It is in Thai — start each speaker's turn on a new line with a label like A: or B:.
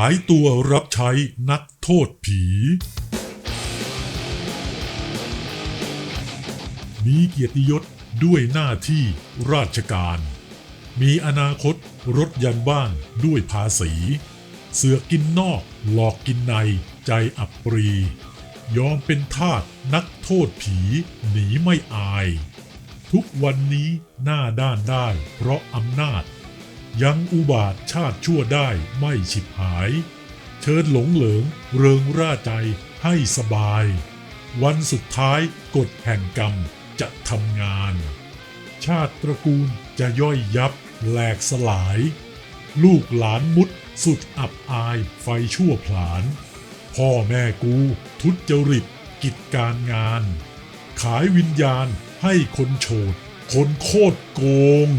A: ายตัวรับใช้นักโทษผี มีเกียรติยศด้วยหน้าที่ราชการ มีอนาคตรถยันบ้านด้วยภาษี เสือกกินนอกหลอกกินในใจอับปรี ยอมเป็นทาสนักโทษผีหนีไม่อาย ทุกวันนี้หน้าด้านได้เพราะอำนาจ ยังอุบาทชาติชั่วได้ไม่ฉิบหาย เชิญหลงเหลิงเริงร่าใจให้สบาย วันสุดท้ายกฎแห่งกรรมจะทำงาน ชาติตระกูลจะย่อยยับแหลกสลาย ลูกหลานมุดสุดอับอายไฟชั่วผลาญพ่อแม่กูทุจริตกิจการงาน ขายวิญญาณให้คนโฉดคนโคตรโกง